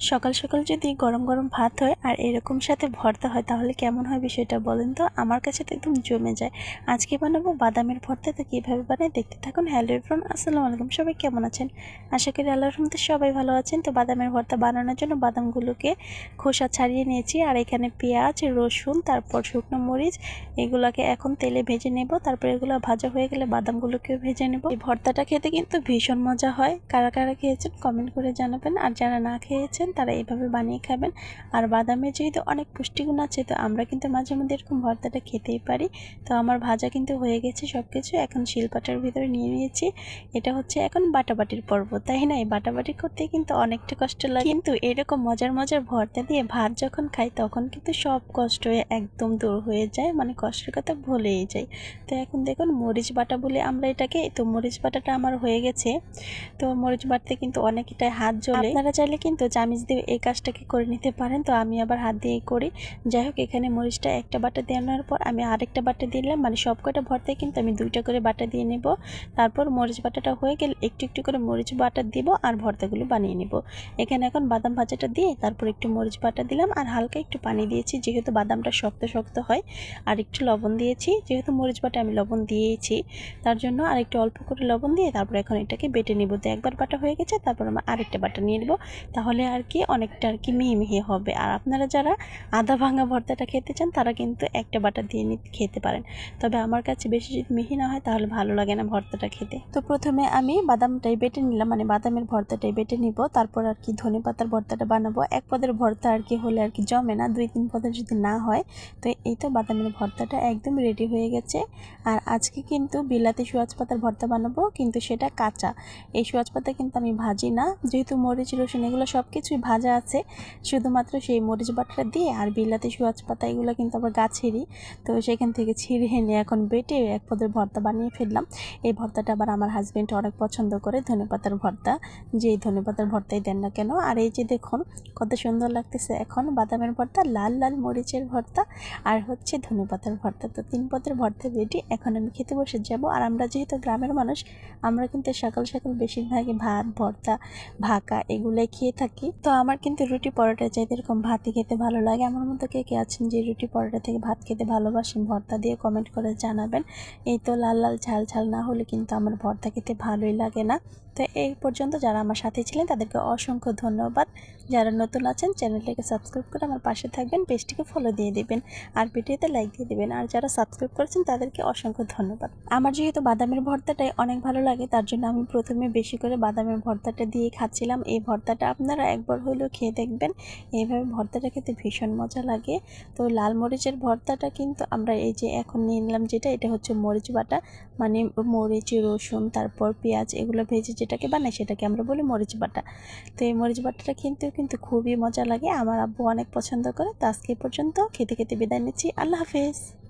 সকাল সকাল যদি গরম গরম ভাত হয় আর এরকম সাথে ভর্তা হয়, তাহলে কেমন হয় বিষয়টা বলেন তো? আমার কাছে তো একদম জমে যায়। আজকে বানাবো বাদামের ভর্তা, তো কীভাবে বানাই দেখতে থাকুন। হ্যালো এভরন আসসালামু আলাইকুম। সবাই কেমন আছেন? আশা করি আল্লাহর রহমতে সবাই ভালো আছেন। তো বাদামের ভর্তা বানানোর জন্য বাদামগুলোকে খোসা ছাড়িয়ে নিয়েছি। আর এখানে পেঁয়াজ, রসুন, তারপর শুকনো মরিচ, এগুলোকে এখন তেলে ভেজে নেব। তারপর এগুলো ভাজা হয়ে গেলে বাদামগুলোকেও ভেজে নেব। এই ভর্তাটা খেতে কিন্তু ভীষণ মজা হয়। কারা কারা খেয়েছেন কমেন্ট করে জানাবেন। আর যারা না খেয়েছেন তারা এইভাবে বানিয়ে খাবেন। আর বাদামের যেহেতু অনেক পুষ্টিগুণ আছে, তো আমরা কিন্তু মাঝে মধ্যে এরকম ভর্তাটা খেতেই পারি। তো আমার ভাজা কিন্তু হয়ে গেছে সব কিছু এখন শিলপাটার ভিতরে নিয়ে নিয়েছি। এটা হচ্ছে এখন বাটাবাটির পর্ব, তাই না? এই বাটাবাটি করতে কিন্তু অনেকটা কষ্ট লাগে। কিন্তু এরকম মজার মজার ভর্তা দিয়ে ভাত যখন খাই, তখন কিন্তু সব কষ্ট একদম দূর হয়ে যায় মানে কষ্টের কথা ভুলেই যাই। তো এখন দেখুন, মরিচ বাটা বলে আমরা এটাকে, তো মরিচ বাটাটা আমার হয়ে গেছে। তো মরিচ বাটতে কিন্তু অনেকটাই হাত জ্বলে। আপনারা চাইলে কিন্তু চামিচ দিয়ে এই কাজটাকে করে নিতে পারেন, তো আমি আবার হাত দিয়ে করি। যাই হোক, এখানে মরিচটা একটা বাটা দেওয়ানোর পর আমি আরেকটা বাটা দিলাম মানে সব কটা ভর্তায় কিন্তু আমি দুইটা করে বাটা দিয়ে নেব। তারপর মরিচ বাটাটা হয়ে গেলে একটু একটু করে মরিচ বাটা দিব আর ভর্তাগুলো বানিয়ে নেব। এখানে এখন বাদাম ভাজাটা দিয়ে তারপর একটু মরিচ বাটা দিলাম আর হালকা একটু পানি দিয়েছি, যেহেতু বাদামটা শক্ত শক্ত হয়। আর একটু লবণ দিয়েছি, যেহেতু মরিচ বাটা আমি লবণ দিয়েছি, তার জন্য আর একটু অল্প করে লবণ দিয়ে তারপর এখন এটাকে বেটে নেব। তো একবার বাটা হয়ে গেছে, তারপর আমরা আরেকটা বাটা নিয়ে নেব। তাহলে আর কি অনেকটা আর কি মিহি মিহি হবে। আর আপনারা যারা আদা ভাঙা ভর্তাটা খেতে চান, তারা কিন্তু একটা বাটা দিয়ে খেতে পারেন। তবে আমার কাছে বেশি যদি মিহি না হয়, তাহলে ভালো লাগে না ভর্তাটা খেতে। তো প্রথমে আমি বাদামটাই বেটে নিলাম মানে বাদামের ভর্তাটাই বেটে নিব। তারপর আর কি ধনে পাতার ভর্তাটা বানাবো। এক পদের ভর্তা আর কি হলে আর কি জমে না, দুই তিন পদের যদি না হয়, তো এই তো বাদামের ভর্তাটা একদম রেডি হয়ে গেছে। আর আজকে কিন্তু বিলাতি সুয়াজ পাতার ভর্তা বানাবো, কিন্তু সেটা কাঁচা। এই সুয়াজ পাতা কিন্তু আমি ভাজি না। যেহেতু মরিচ, রসুন, এগুলো সব কিছুই ভাজা আছে, শুধুমাত্র সেই মরিচ বাটাটা দিয়ে আর বিলাতি সুয়াজ পাতা, এগুলো কিন্তু আবার গাছেরই। তো সেখান থেকে ছিঁড়ে এনে এখন বেটে এক পদের ভর্তা বানিয়ে ফেললাম। এই ভর্তাটা আবার আমার হাজব্যান্ড অনেক পছন্দ করে, ধনেপাতার ভর্তা। যে ধনেপাতার ভর্তাই দেন না কেন, আর এই যে দেখুন, কত সুন্দর লাগতেছে এখন বাদামের ভর্তা, লাল লাল মরিচের ভর্তা, আর হচ্ছে ধনেপাতার ভর্তা। তো তিন পদের ভর্তা রেডি এখন আমি খেতে বসে যাব। আর আমরা যেহেতু গ্রামের মানুষ, আমরা কিন্তু সকাল সকাল বেশিরভাগই ভাত, ভর্তা, ভাকা এগুলোই খেয়ে থাকি। তো আমার কিন্তু রুটি পরোটা চাইতে এরকম ভাতই খেতে ভালো লাগে। আমার মতো কে কে আছেন যে রুটি পরোটা থেকে ভাত খেতে ভালোবাসেন, ভর্তা দিয়ে কমেন্ট করে জানাবেন। এই তো লাল লাল ঝাল ঝাল না হলে কিন্তু আমার ভর্তা খেতে ভালোই লাগে না। তো এই পর্যন্ত যারা আমার সাথে ছিলেন, তাদেরকে অসংখ্য ধন্যবাদ। যারা নতুন আছেন, চ্যানেলটাকে সাবস্ক্রাইব করে আমার পাশে থাকবেন, পেজটিকে ফলো দিয়ে দেবেন আর ভিডিওতে লাইক দিয়ে দেবেন। আর যারা সাবস্ক্রাইব করেছেন, তাদেরকে অসংখ্য ধন্যবাদ। আমার যেহেতু বাদামের ভর্তাটাই অনেক ভালো লাগে, তার জন্য আমি প্রথমে বেশি করে বাদামের ভর্তাটা দিয়ে খাচ্ছিলাম। এই ভর্তাটা আপনারা একবার হলেও খেয়ে দেখবেন। এইভাবে ভর্তাটা খেতে ভীষণ মজা লাগে। তো লাল মরিচের ভর্তাটা কিন্তু আমরা এই যে এখন নিয়ে নিলাম যেটা, এটা হচ্ছে মরিচ বাটা মানে মরিচ, রসুন, তারপর পেঁয়াজ, এগুলো ভেজে যেটাকে বানাই সেটাকে আমরা বলি মরিচ বাটা। তো এই মরিচ বাটাটা কিন্তু কিন্তু খুবই মজা লাগে, আমার আব্বু অনেক পছন্দ করে। তো আজকে পর্যন্ত, খেতে খেতে বিদায় নিচ্ছি। আল্লাহ হাফেজ।